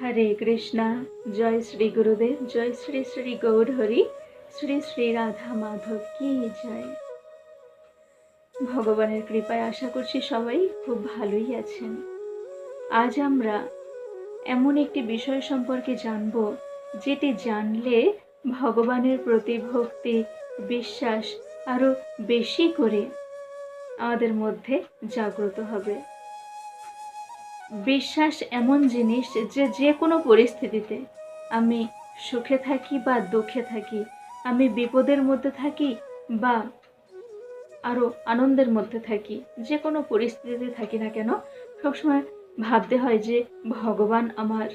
হরে কৃষ্ণা জয় শ্রী গুরুদেব জয় শ্রী শ্রী গৌর হরি শ্রী শ্রী রাধা মাধব কি জয় ভগবানের কৃপায় আশা করছি সবাই খুব ভালোই আছেন। আজ আমরা এমন একটি বিষয় সম্পর্কে জানব, যেটি জানলে ভগবানের প্রতি ভক্তি, বিশ্বাস আরও বেশি করে আমাদের মধ্যে জাগ্রত হবে। বিশ্বাস এমন জিনিস যে যে কোনো পরিস্থিতিতে আমি সুখে থাকি বা দুঃখে থাকি, আমি বিপদের মধ্যে থাকি বা আরও আনন্দের মধ্যে থাকি, যে কোনো পরিস্থিতিতে থাকি না কেন, সবসময় ভাবতে হয় যে ভগবান আমার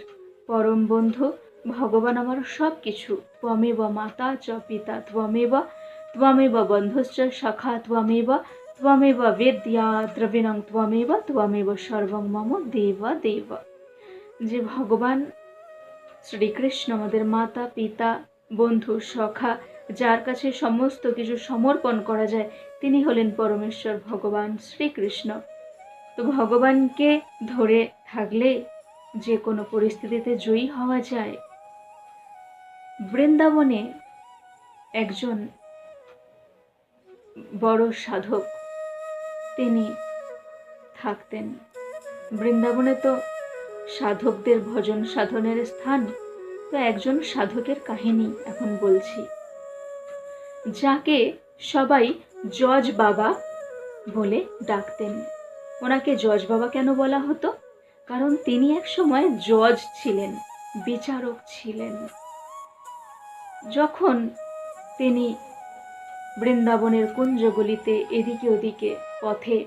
পরম বন্ধু, ভগবান আমার সব কিছু ত্বমেব মাতা চ পিতা, ত্বমেব ত্বমেব বন্ধুশ্চ সখা ত্বমেব ত্বমেব বেদ্যা দ্রবিণং ত্বমেব ত্বমেব সর্বং মম দেব দেব যে ভগবান শ্রীকৃষ্ণ আমাদের মাতা, পিতা, বন্ধু, সখা, যার কাছে সমস্ত কিছু সমর্পণ করা যায়, তিনি হলেন পরমেশ্বর ভগবান শ্রীকৃষ্ণ। তো ভগবানকে ধরে থাকলে যে কোনো পরিস্থিতিতে জয়ী হওয়া যায়। বৃন্দাবনে একজন বড় সাধক তিনি থাকতেন। বৃন্দাবনে তো সাধকদের ভজন সাধনের স্থান, তো একজন সাধকের কাহিনী এখন বলছি। যাকে সবাই জজ বাবা বলে ডাকতেন। ওনাকে জজ বাবা কেন বলা হতো? কারণ তিনি এক সময় জজ ছিলেন, বিচারক ছিলেন। যখন তিনি বৃন্দাবনের কুঞ্জগুলিতে এদিকে ওদিকে পথে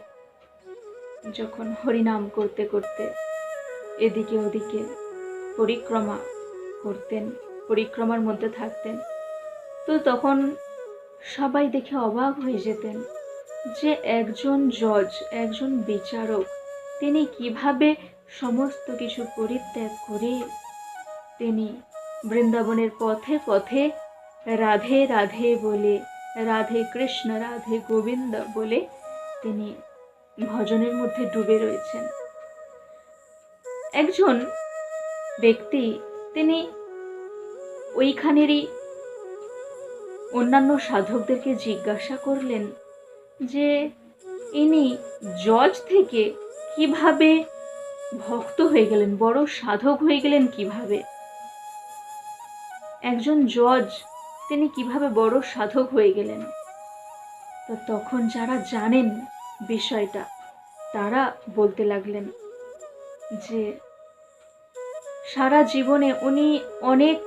যখন হরিনাম করতে করতে এদিকে ওদিকে পরিক্রমা করতেন, পরিক্রমার মধ্যে থাকতেন, তো তখন সবাই দেখে অবাক হয়ে যেতেন যে একজন জজ একজন বিচারক, তিনি কীভাবে সমস্ত কিছু পরিত্যাগ করে তিনি বৃন্দাবনের পথে পথে রাধে রাধে বলে, রাধে কৃষ্ণ, রাধে গোবিন্দ বলে তিনি ভজনের মধ্যে ডুবে রয়েছেন। একজন ব্যক্তি তিনি ওইখানেরই অন্যান্য সাধকদেরকে জিজ্ঞাসা করলেন যে, ইনি জজ থেকে কীভাবে ভক্ত হয়ে গেলেন, বড় সাধক হয়ে গেলেন কীভাবে? একজন জজ, তিনি কীভাবে বড় সাধক হয়ে গেলেন? তো তখন যারা জানেন বিষয়টা। তারা বলতে লাগলেন যে, সারা জীবনে উনি অনেক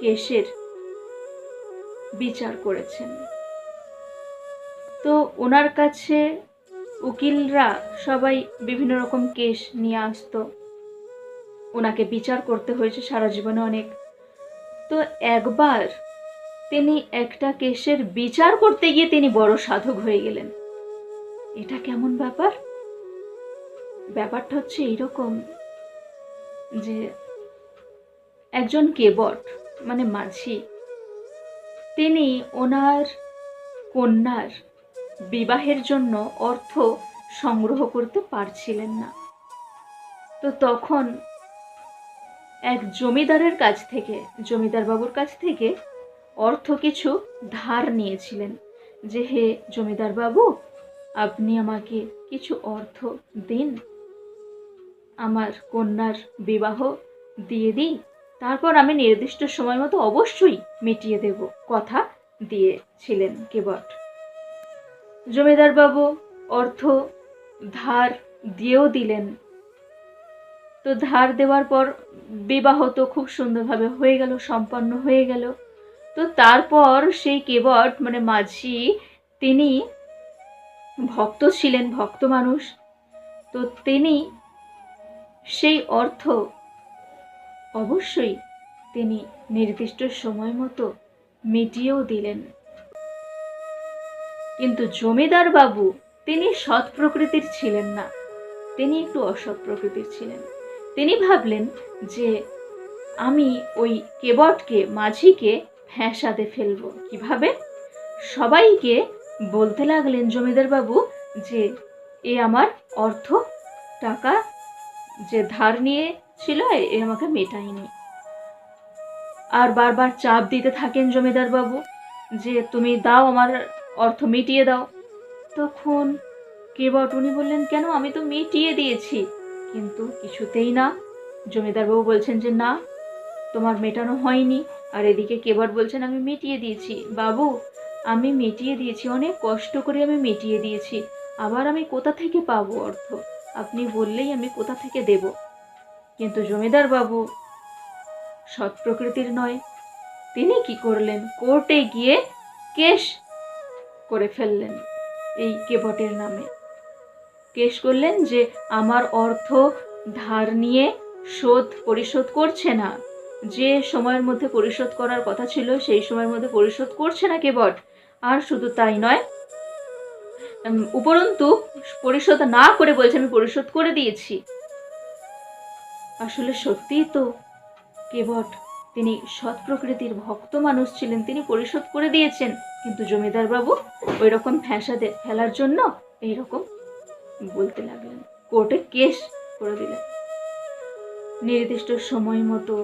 কেসের বিচার করেছেন। তো ওনার কাছে উকিলরা সবাই বিভিন্ন রকম কেস নিয়ে আসতো। ওনাকে বিচার করতে হয়েছে সারা জীবনে অনেক। তো একবার তিনি একটা কেসের বিচার করতে গিয়ে তিনি বড় সাধক হয়ে গেলেন। এটা কেমন ব্যাপার? ব্যাপারটা হচ্ছে এইরকম যে একজন কেবট মানে মাঝি, তিনি ওনার কন্যার বিবাহের জন্য অর্থ সংগ্রহ করতে পারছিলেন না। তো তখন এক জমিদারের কাছ থেকে জমিদার বাবুর কাছ থেকে অর্থ কিছু ধার নিয়েছিলেন যে, হে জমিদার বাবু আপনি আমাকে কিছু অর্থ দিন। আমার কন্যার বিবাহ দিয়ে দিই তারপর আমি নির্দিষ্ট সময় মতো অবশ্যই মিটিয়ে দেব, কথা দিয়েছিলেন কেবট। জমিদার বাবু, অর্থ ধার দিয়েও দিলেন। তো ধার দেওয়ার পর বিবাহ তো খুব সুন্দরভাবে হয়ে গেল, সম্পন্ন হয়ে গেল। তো তারপর সেই কেবট মানে মাঝি, তিনি ভক্ত ছিলেন ভক্ত মানুষ। তো তিনি সেই অর্থ অবশ্যই তিনি নির্দিষ্ট সময় মতো মিটিয়েও দিলেন। কিন্তু জমিদার বাবু, তিনি সৎ প্রকৃতির ছিলেন না। তিনি একটু অসৎ প্রকৃতির ছিলেন। তিনি ভাবলেন যে আমি ওই কেবটকে, মাঝিকে ফ্যাঁসাতে ফেলব। কীভাবে? সবাইকে বলতে লাগলেন জমিদার বাবু যে, এ আমার অর্থ, টাকা, যে ধার নিয়ে ছিল এ আমাকে মেটায়নি। আর বারবার চাপ দিতে থাকেন জমিদার বাবু যে, তুমি দাও আমার অর্থ, মিটিয়ে দাও। তখন কেবট উনি বললেন, কেন? আমি তো মিটিয়ে দিয়েছি। কিন্তু কিছুতেই না। জমিদারবাবু বলছেন যে, না, তোমার মেটানো হয়নি। আর এদিকে কেবট বলছেন, আমি মিটিয়ে দিয়েছি। বাবু আমি মিটিয়ে দিয়েছি, অনেক কষ্ট করে আমি মিটিয়ে দিয়েছি। আবার আমি কোথা থেকে পাবো অর্থ? আপনি বললেই আমি কোথা থেকে দেব? কিন্তু জমিদার বাবু, সৎ প্রকৃতির নয়। তিনি কি করলেন? কোর্টে গিয়ে কেস করে ফেললেন এই কেবটের নামে। কেস করলেন যে, আমার অর্থ ধার নিয়ে শোধ পরিশোধ করছে না। যে সময়ের মধ্যে পরিশোধ করার কথা ছিল, সেই সময়ের মধ্যে পরিশোধ করছে না কেবট আর শুধু তাই নয় উপরন্তু পরিশোধ না করে বলছে, আমি পরিশোধ করে দিয়েছি। আসলে সত্যিই তো কেবট তিনি সৎ প্রকৃতির ভক্ত মানুষ ছিলেন, তিনি পরিশোধ করে দিয়েছেন। কিন্তু জমিদার বাবু ওই রকম ফ্যাসাদে ফেলার জন্য এই রকম বলতে লাগলেন। কোর্টে কেস করে দিলেন। নির্দিষ্ট সময় মতো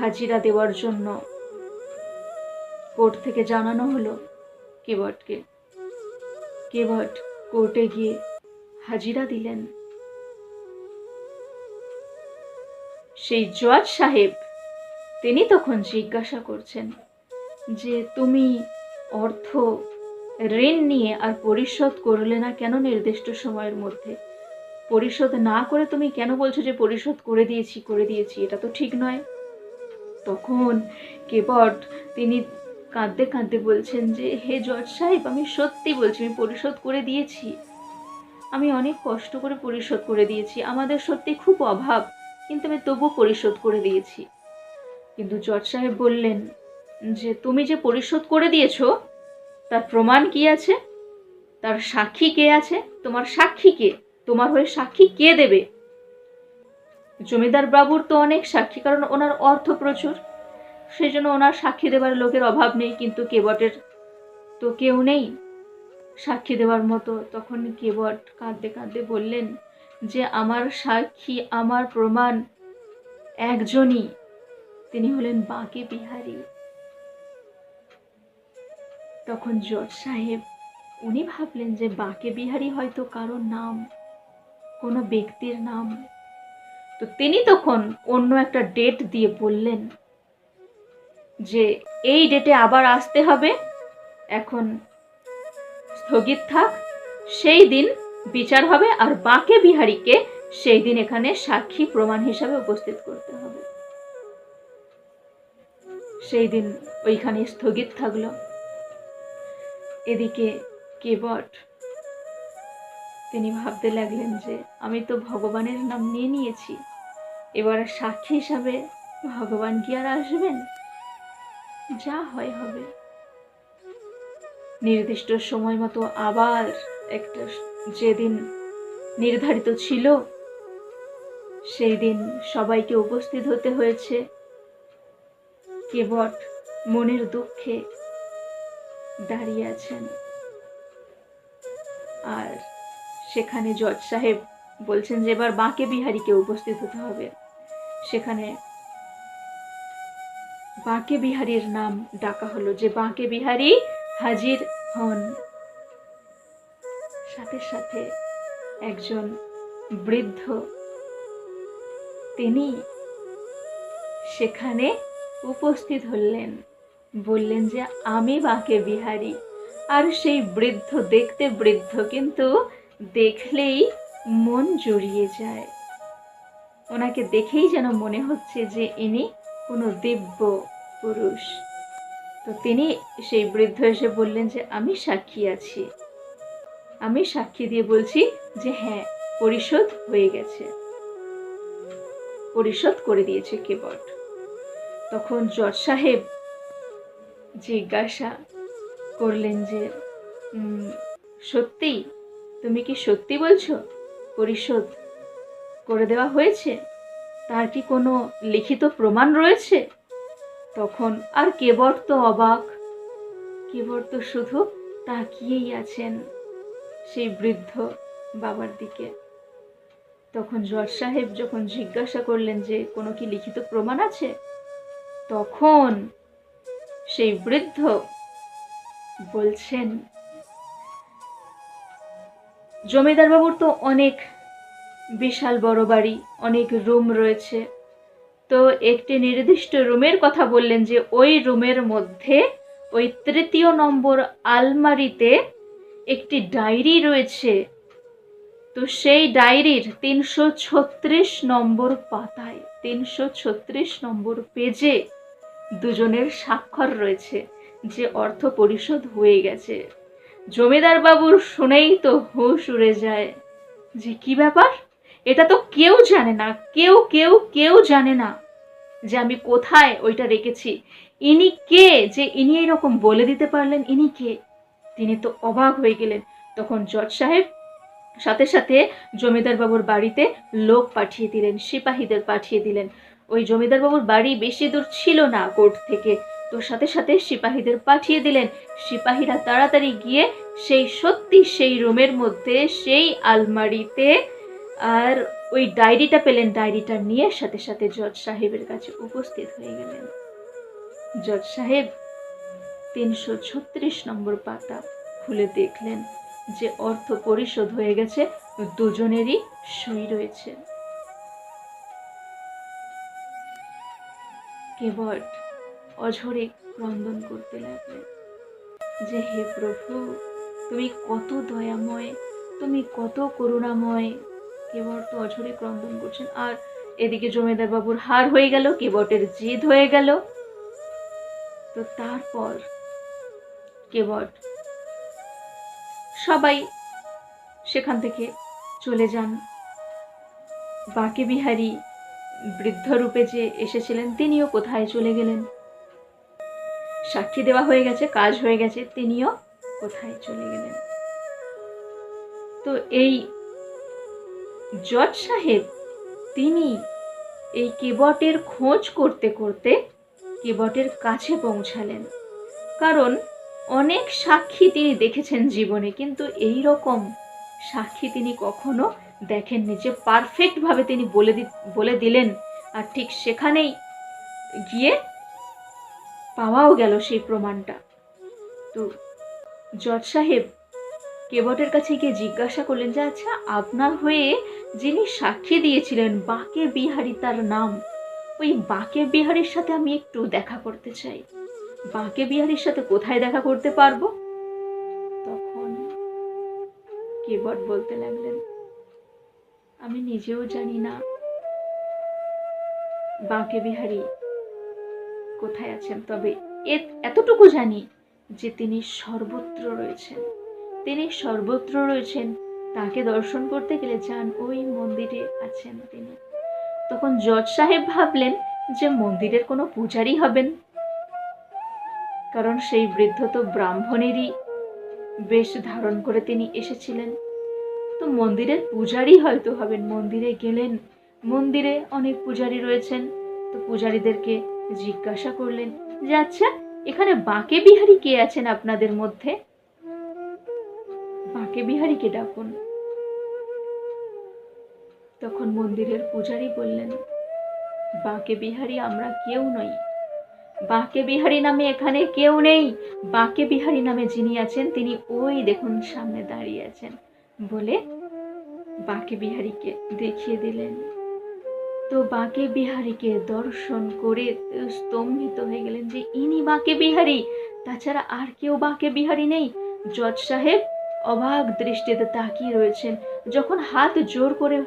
হাজিরা দেওয়ার জন্য। কোর্ট থেকে জানানো হলো, কেবটকে। কেবট কোর্টে গিয়ে হাজিরা দিলেন। সেই জজ সাহেব, তিনি তখন জিজ্ঞাসা করছেন যে, তুমি অর্থ, ঋণ নিয়ে আর পরিশোধ করলে না কেন নির্দিষ্ট সময়ের মধ্যে? পরিশোধ না করে তুমি কেন বলছো যে পরিশোধ করে দিয়েছি করে দিয়েছি? এটা তো ঠিক নয়। তখন কেবট তিনি কাঁদতে কাঁদতে বলছেন যে, হে জজ সাহেব, আমি সত্যি বলছি, আমি পরিশোধ করে দিয়েছি। আমি অনেক কষ্ট করে পরিশোধ করে দিয়েছি। আমাদের সত্যি খুব অভাব, কিন্তু আমি তবুও পরিশোধ করে দিয়েছি। কিন্তু জজ সাহেব বললেন, যে, তুমি যে পরিশোধ করে দিয়েছ, তার প্রমাণ কি আছে? তার সাক্ষী কে আছে? তোমার সাক্ষী কে? তোমার হয়ে সাক্ষী কে দেবে? জমিদার বাবুর তো অনেক সাক্ষী, কারণ ওনার অর্থ প্রচুর। সেই জন্য ওনার সাক্ষী দেবার লোকের অভাব নেই, কিন্তু কেবটের তো কেউ নেই। সাক্ষী দেওয়ার মতো তখন কেবট কাঁদতে কাঁদতে বললেন যে, আমার সাক্ষী, আমার প্রমাণ একজনই। তিনি হলেন বাঁকে বিহারী। তখন জজ সাহেব, উনি ভাবলেন যে, বাঁকে বিহারী হয়তো কারও নাম, কোনো ব্যক্তির নাম তো তিনি তখন অন্য একটা ডেট দিয়ে বললেন যে, এই ডেটে আবার আসতে হবে, এখন স্থগিত থাক, সেই দিন বিচার হবে আর বাকে বিহারীকে সেই দিন এখানে সাক্ষী প্রমাণ হিসাবে উপস্থিত করতে হবে। সেই দিন ওইখানে স্থগিত থাকল। এদিকে কেবট, তিনি ভাবতে লাগলেন যে, আমি তো ভগবানের নাম নিয়ে নিয়েছি। এবার সাক্ষী হিসাবে ভগবান কি আর আসবেন? যা হয় হবে। নির্দিষ্ট সময় মতো আবার একটা যেদিন নির্ধারিত ছিল, সেই দিন সবাইকে উপস্থিত হতে হয়েছে। কেবট মনের দুঃখে দাঁড়িয়ে আছেন। আর সেখানে জজ সাহেব বলছেন যে এবার বাঁকে বিহারীকে উপস্থিত হতে হবে। সেখানে বাঁকে বিহারীর নাম ডাকা হলো যে বাঁকে বিহারী হাজির হন। সাথে সাথে একজন বৃদ্ধ, তিনি সেখানে উপস্থিত হলেন। বললেন যে, আমি বাঁকে বিহারি। আর সেই বৃদ্ধ দেখতে বৃদ্ধ, কিন্তু দেখলেই মন জড়িয়ে যায়। ওনাকে দেখেই যেন মনে হচ্ছে যে ইনি কোনো দিব্য পুরুষ। তো তিনি সেই বৃদ্ধ এসে বললেন যে আমি সাক্ষী আছি। আমি সাক্ষী দিয়ে বলছি যে হ্যাঁ পরিশোধ হয়ে গেছে। পরিশোধ করে দিয়েছে কেবট। তখন জজ সাহেব জিজ্ঞাসা করলেন যে "উম, সত্যি তুমি কি সত্যি বলছো? পরিশোধ করে দেওয়া হয়েছে? তার কি কোনো লিখিত প্রমাণ রয়েছে? তখন আর কেবট তো অবাক। কেবট তো শুধু তাকিয়েই আছেন সেই বৃদ্ধ বাবার দিকে। তখন জজ সাহেব যখন জিজ্ঞাসা করলেন যে কোনো কি লিখিত প্রমাণ আছে? তখন সেই বৃদ্ধ বলছেন জমিদার বাবুর তো অনেক বিশাল বড় বাড়ি, অনেক রুম রয়েছে। তো একটি নির্দিষ্ট রুমের কথা বললেন যে, ওই রুমের মধ্যে ওই তৃতীয় নম্বর আলমারিতে একটি ডায়েরি রয়েছে। তো সেই ডায়েরির তিনশো ছত্রিশ নম্বর পাতায়, তিনশো ছত্রিশ নম্বর পেজে দুজনের স্বাক্ষর রয়েছে, যে অর্থ পরিশোধ হয়ে গেছে। জমিদার বাবুর শুনেই তো হুশ উড়ে যায় যে, কি ব্যাপার? এটা তো কেউ জানে না, কেউ কেউ কেউ জানে না যে আমি কোথায় ওইটা রেখেছি। ইনি কে? যে ইনি এরকম বলে দিতে পারলেন, ইনি কে? তিনি তো অবাক হয়ে গেলেন। তখন জজ সাহেব সাথে সাথে জমিদার বাবুর বাড়িতে লোক পাঠিয়ে দিলেন, সিপাহীদের পাঠিয়ে দিলেন। ওই জমিদার বাবুর বাড়ি বেশি দূর ছিল না কোর্ট থেকে। তো সাথে সাথে সিপাহীদের পাঠিয়ে দিলেন। সিপাহীরা তাড়াতাড়ি গিয়ে সেই সত্যি সেই রুমের মধ্যে, সেই আলমারিতে আর ওই ডায়েরিটা পেলেন, ডায়েরিটা নিয়ে সাথে সাথে জজ সাহেবের কাছে উপস্থিত হয়ে গেলেন। জজ সাহেব তিনশো ছত্রিশ নম্বর পাতা খুলে দেখলেন যে অর্থ পরিশোধ হয়ে গেছে, দুজনেরই সই রয়েছে। কেবট অঝরে ক্রন্দন করতে লাগলেন যে, হে প্রভু, তুমি কত দয়াময়, তুমি কত করুণাময় কেবট তো অঝরে ক্রন্দন করছেন। আর এদিকে জমিদার বাবুর হার হয়ে গেল, কেবটের জিদ হয়ে গেল। তো তারপর কেবট সবাই সেখান থেকে চলে যান। বাকে বিহারী বৃদ্ধ রূপে যে এসেছিলেন, তিনিও কোথায় চলে গেলেন? সাক্ষী দেওয়া হয়ে গেছে, কাজ হয়ে গেছে, তিনিও কোথায় চলে গেলেন? তো এই জজ সাহেব, তিনি এই কেবটের খোঁজ করতে করতে কেবটের কাছে পৌঁছালেন। কারণ অনেক সাক্ষী তিনি দেখেছেন জীবনে, কিন্তু এই রকম সাক্ষী তিনি কখনো দেখেননি যে পারফেক্টভাবে তিনি বলে বলে দিলেন। আর ঠিক সেখানেই গিয়ে পাওয়াও গেল সেই প্রমাণটা। তো জজ সাহেব কেবটের কাছে গিয়ে জিজ্ঞাসা করলেন যে আচ্ছা আপনার হয়ে যিনি সাক্ষী দিয়েছিলেন বাকে বিহারি তার নাম, ওই বাকে বিহারির সাথে আমি একটু দেখা করতে চাই। বাকে বিহারির সাথে কোথায় দেখা করতে পারব? তখন কেবট বলতে লাগলেন, আমি নিজেও জানি না। বাঁকে বিহারি কোথায় আছেন? তবে এতটুকু জানি যে তিনি সর্বত্র রয়েছেন। তিনি সর্বত্র রয়েছেন তাকে দর্শন করতে গেলে যান ওই মন্দিরে আছেন তিনি। তখন জজ সাহেব ভাবলেন যে মন্দিরের কোনো পূজারি হবেন। কারণ সেই বৃদ্ধ তো ব্রাহ্মণেরই বেশ ধারণ করে তিনি এসেছিলেন। তো মন্দিরের পূজারই হয়তো হবেন। মন্দিরে গেলেন, মন্দিরে অনেক পূজারি রয়েছেন। তো পূজারীদেরকে জিজ্ঞাসা করলেন যে আচ্ছা এখানে বাঁকে বিহারি কে আছেন আপনাদের মধ্যে? বাঁকে বিহারীকে ডাকুন। তখন মন্দিরের পূজারী বললেন, বাঁকে বিহারী আমরা কেউ নই। বাঁকে বিহারী নামে এখানে কেউ নেই। বাঁকে বিহারী নামে যিনি আছেন, তিনি ওই দেখুন সামনে দাঁড়িয়ে আছেন। বলে বাঁকে বিহারীকে দেখিয়ে দিলেন। তো বাঁকে বিহারীকে দর্শন করে স্তম্ভিত হয়ে গেলেন যে, ইনি বাঁকে বিহারী। তাছাড়া আর কেউ বাঁকে বিহারী নেই। জজ সাহেব অবাক দৃষ্টিতে তাকিয়ে রয়েছেন। যখন হাত জোর করে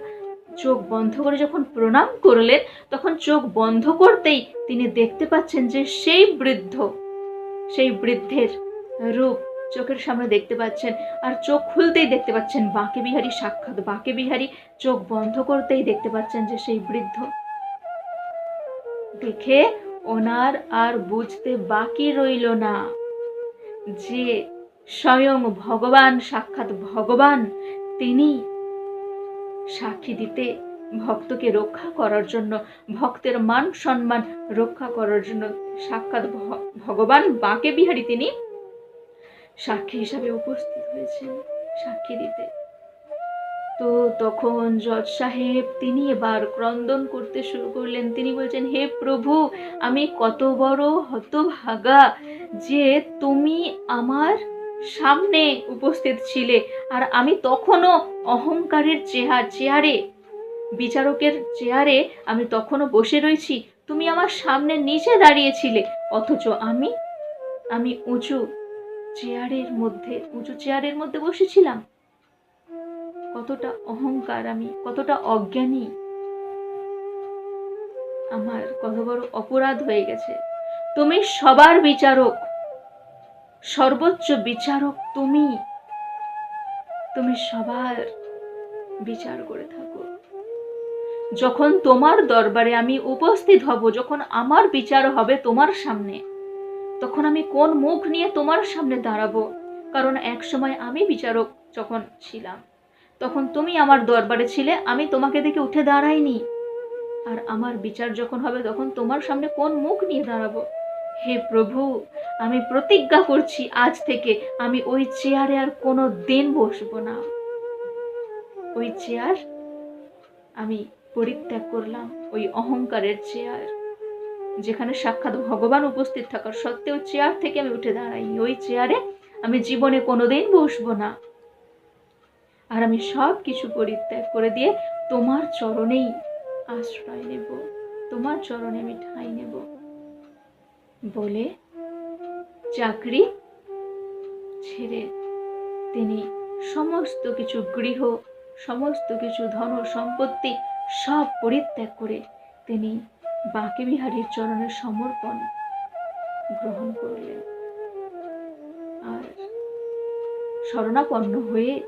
চোখ বন্ধ করে যখন প্রণাম করলেন, তখন চোখ বন্ধ করতেই তিনি দেখতে পাচ্ছেন যে সেই বৃদ্ধ, সেই বৃদ্ধের রূপ চোখের সামনে দেখতে পাচ্ছেন আর চোখ খুলতেই দেখতে পাচ্ছেন বাঁকে বিহারী সাক্ষাৎ। বাঁকে বিহারী চোখ বন্ধ করতেই দেখতে পাচ্ছেন যে সেই বৃদ্ধ। দেখে ওনার আর বুঝতে বাকি রইল না। যে স্বয়ং ভগবান, সাক্ষাৎ ভগবান, তিনি সাক্ষী দিতে, ভক্তকে রক্ষা করার জন্য, ভক্তের মান সম্মান রক্ষা করার জন্য সাক্ষাৎ ভগবান বাঁকে বিহারী তিনি সাক্ষী হিসাবে উপস্থিত হয়েছেন, সাক্ষী দিতে। তো তখন জজ সাহেব তিনি এবার ক্রন্দন করতে শুরু করলেন। তিনি বলছেন, হে প্রভু, আমি কত বড় হতভাগা যে তুমি আমার সামনে উপস্থিত ছিলে আর আমি তখনও অহংকারের চেহার চেয়ারে, বিচারকের চেয়ারে আমি তখনও বসে রয়েছি। তুমি আমার সামনে নিচে দাঁড়িয়েছিলে অথচ আমি আমি উঁচু চেয়ারের মধ্যে, উঁচু চেয়ারের মধ্যে বসেছিলাম। কতটা অহংকার আমি, কতটা অজ্ঞানী। আমার কত বড় অপরাধ হয়ে গেছে। তুমি সবার বিচারক সর্বোচ্চ বিচারক তুমি। তুমি সবার বিচার করে থাকো। যখন তোমার দরবারে আমি উপস্থিত হব, যখন আমার বিচার হবে তোমার সামনে, তখন আমি কোন মুখ নিয়ে তোমার সামনে দাঁড়াবো? কারণ এক সময় আমি বিচারক যখন ছিলাম, তখন তুমি আমার দরবারে ছিলে, আমি তোমাকে দেখে উঠে দাঁড়াইনি। আর আমার বিচার যখন হবে, তখন তোমার সামনে কোন মুখ নিয়ে দাঁড়াবো? হে প্রভু, আমি প্রতিজ্ঞা করছি আজ থেকে আমি ওই চেয়ারে আর কোনো দিন বসবো না। ওই চেয়ার আমি পরিত্যাগ করলাম, ওই অহংকারের চেয়ার। যেখানে সাক্ষাৎ ভগবান উপস্থিত থাকার সত্ত্বেও চেয়ার থেকে আমি উঠে দাঁড়াইনি ওই চেয়ারে আমি জীবনে কোনোদিন বসবো না। আর আমি সব কিছু পরিত্যাগ করে দিয়ে তোমার চরণেই আশ্রয় নেব, তোমার চরণে আমি ঠাঁই নেব। বলে চাকরি ছেড়ে তিনি সমস্ত কিছু গৃহ, সমস্ত কিছু ধন সম্পত্তি সব পরিত্যাগ করে তিনি বাঁকে বিহারীর চরণের সমর্পণ গ্রহণ করলেন। আর শরণাপন্ন হয়ে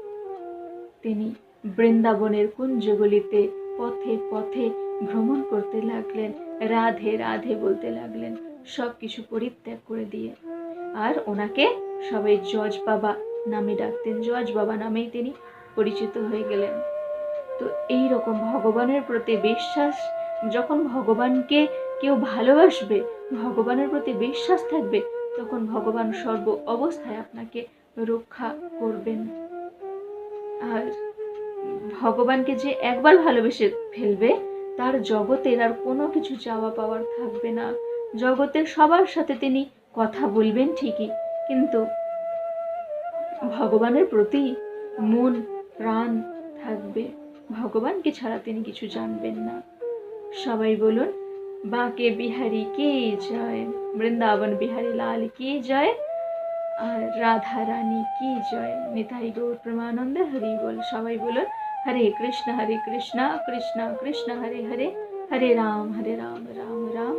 তিনি বৃন্দাবনের কুঞ্জগুলিতে পথে পথে ভ্রমণ করতে লাগলেন, রাধে রাধে বলতে লাগলেন সব কিছু পরিত্যাগ করে দিয়ে। আর ওনাকে সবাই জজ বাবা নামে ডাকতেন। জজ বাবা নামেই তিনি পরিচিত হয়ে গেলেন। তো এই রকম ভগবানের প্রতি বিশ্বাস, যখন ভগবানকে কেউ ভালোবাসবে, ভগবানের প্রতি বিশ্বাস থাকবে, তখন ভগবান সর্ব অবস্থায় আপনাকে রক্ষা করবেন। আর ভগবানকে যে একবার ভালোবেসে ফেলবে, তার জগতের আর কোনো কিছু চাওয়া পাওয়ার থাকবে না। জগতের সবার সাথে তিনি কথা বলবেন ঠিকই, কিন্তু ভগবানের প্রতি মন, প্রাণ থাকবে। ভগবানকে ছাড়া তিনি কিছু জানবেন না। সবাই বলুন, বাঁকে বিহারি কে জয় বৃন্দাবন বিহারী লাল কে জয় আর রাধা রানী কি জয় নিতাই গৌর প্রেমানন্দে, হরি বল। সবাই বলুন, হরে কৃষ্ণ হরে কৃষ্ণ কৃষ্ণ কৃষ্ণ, হরে হরে হরে রাম হরে রাম রাম